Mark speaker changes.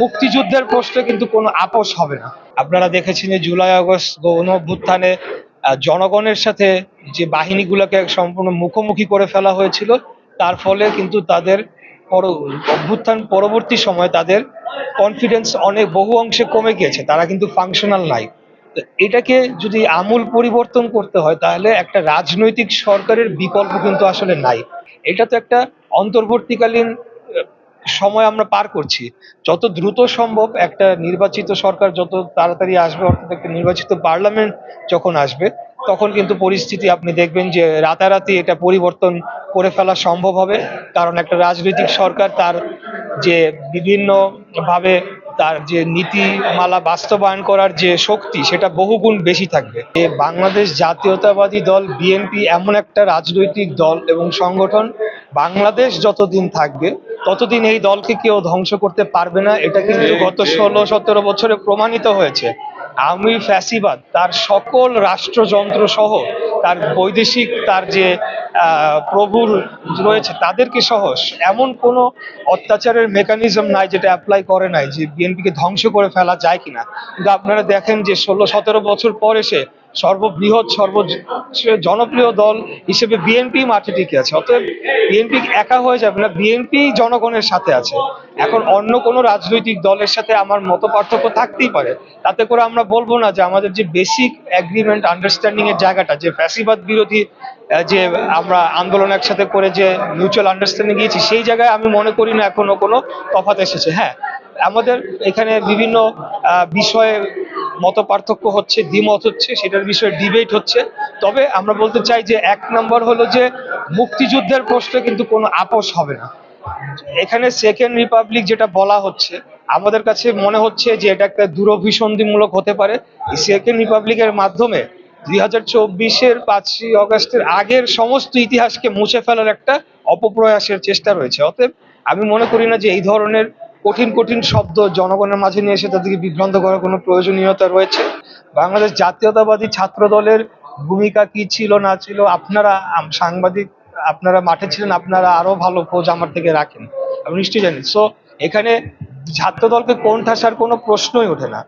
Speaker 1: মুক্তিযুদ্ধের প্রশ্নে কিন্তু কোনো আপোষ হবে না। আপনারা দেখেছেন যে জুলাই, আগস্ট গণ অভ্যুত্থানে জনগণের সাথে যে বাহিনীগুলোকে সম্পূর্ণ মুখোমুখি করে ফেলা হয়েছিল, তার ফলে কিন্তু তাদের অভ্যুত্থান পরবর্তী সময় তাদের কনফিডেন্স অনেক বহু অংশে কমে গিয়েছে, তারা কিন্তু ফাংশনাল নাই। এটাকে যদি আমূল পরিবর্তন করতে হয়, তাহলে একটা রাজনৈতিক সরকারের বিকল্প কিন্তু আসলে নাই। এটা তো একটা অন্তর্বর্তীকালীন সময় আমরা পার করছি। যত দ্রুত সম্ভব একটা নির্বাচিত সরকার যত তাড়াতাড়ি আসবে, অর্থাৎ একটা নির্বাচিত পার্লামেন্ট যখন আসবে, তখন কিন্তু পরিস্থিতি আপনি দেখবেন যে রাতারাতি এটা পরিবর্তন করে ফেলা সম্ভব হবে। কারণ একটা রাজনৈতিক সরকার তার যে বিভিন্ন ভাবে তার যে নীতিমালা বাস্তবায়ন করার যে শক্তি, সেটা বহুগুণ বেশি থাকবে। যে বাংলাদেশ জাতীয়তাবাদী দল, বিএনপি এমন একটা রাজনৈতিক দল এবং সংগঠন, বাংলাদেশ যতদিন থাকবে ততদিন এই দলকে কেউ ধ্বংস করতে পারবে না। এটা কিন্তু গত ষোলো সতেরো বছরে প্রমাণিত হয়েছে। আমি ফ্যাসিবাদ তার সকল রাষ্ট্রযন্ত্র সহ তার বৈদেশিক, তার যে প্রভুর রয়েছে, তাদেরকে সহ এমন কোনো অত্যাচারের মেকানিজম নাই যেটা অ্যাপ্লাই করে নাই যে বিএনপিকে ধ্বংস করে ফেলা যায় কিনা। কিন্তু আপনারা দেখেন যে ষোলো, সতেরো বছর পর এসে সর্ববৃহৎ সর্ব জনপ্রিয় দল হিসেবে বিএনপি মাঠে টিকে আছে। অতএব বিএনপি একা হয়ে যাবে না বিএনপি জনগণের সাথে আছে। এখন অন্য কোনো রাজনৈতিক দলের সাথে আমার মত পার্থক্য থাকতেই পারে। তাতে করে আমরা বলব না যে আমাদের যে বেসিক এগ্রিমেন্ট আন্ডারস্ট্যান্ডিং এর জায়গাটা, যে ফ্যাসিবাদ বিরোধী যে আমরা আন্দোলন একসাথে করে যে মিউচুয়াল আন্ডারস্ট্যান্ডিং গিয়েছি, সেই জায়গায় আমি মনে করি না এখনও কোনো তফাৎ এসেছে। হ্যাঁ আমাদের এখানে বিভিন্ন বিষয়ে মত পার্থক্য হচ্ছে, দ্বিমত হচ্ছে, সেটার বিষয়ে ডিবেট হচ্ছে। তবে আমরা বলতে চাই যে এক নম্বর হলো যে মুক্তিযুদ্ধের প্রশ্নে কিন্তু কোনো আপোষ হবে না। এখানে সেকেন্ড রিপাবলিক যেটা বলা হচ্ছে, আমাদের কাছে মনে হচ্ছে যে এটা একটা দূরভিসন্ধিমূলক হতে পারে। সেকেন্ড রিপাবলিকের মাধ্যমে দুই হাজার চব্বিশের পাঁচই অগস্টের আগের সমস্ত ইতিহাসকে মুছে ফেলার একটা অপপ্রয়াসের চেষ্টা রয়েছে। অতএব আমি মনে করি না যে এই ধরনের কঠিন কঠিন শব্দ জনগণের মাঝে নিয়ে এসে তাদেরকে বিভ্রান্ত করার কোনো প্রয়োজনীয়তা রয়েছে। বাংলাদেশ জাতীয়তাবাদী ছাত্র দলের ভূমিকা কি ছিল, না ছিল, আপনারা সাংবাদিক, আপনারা মাঠে ছিলেন, আপনারা আরও ভালো খোঁজ আমার থেকে রাখেন। আমি নিশ্চয়ই জানি। সো এখানে ছাত্র দলকে কোন ঠাসার কোনো প্রশ্নই ওঠে না।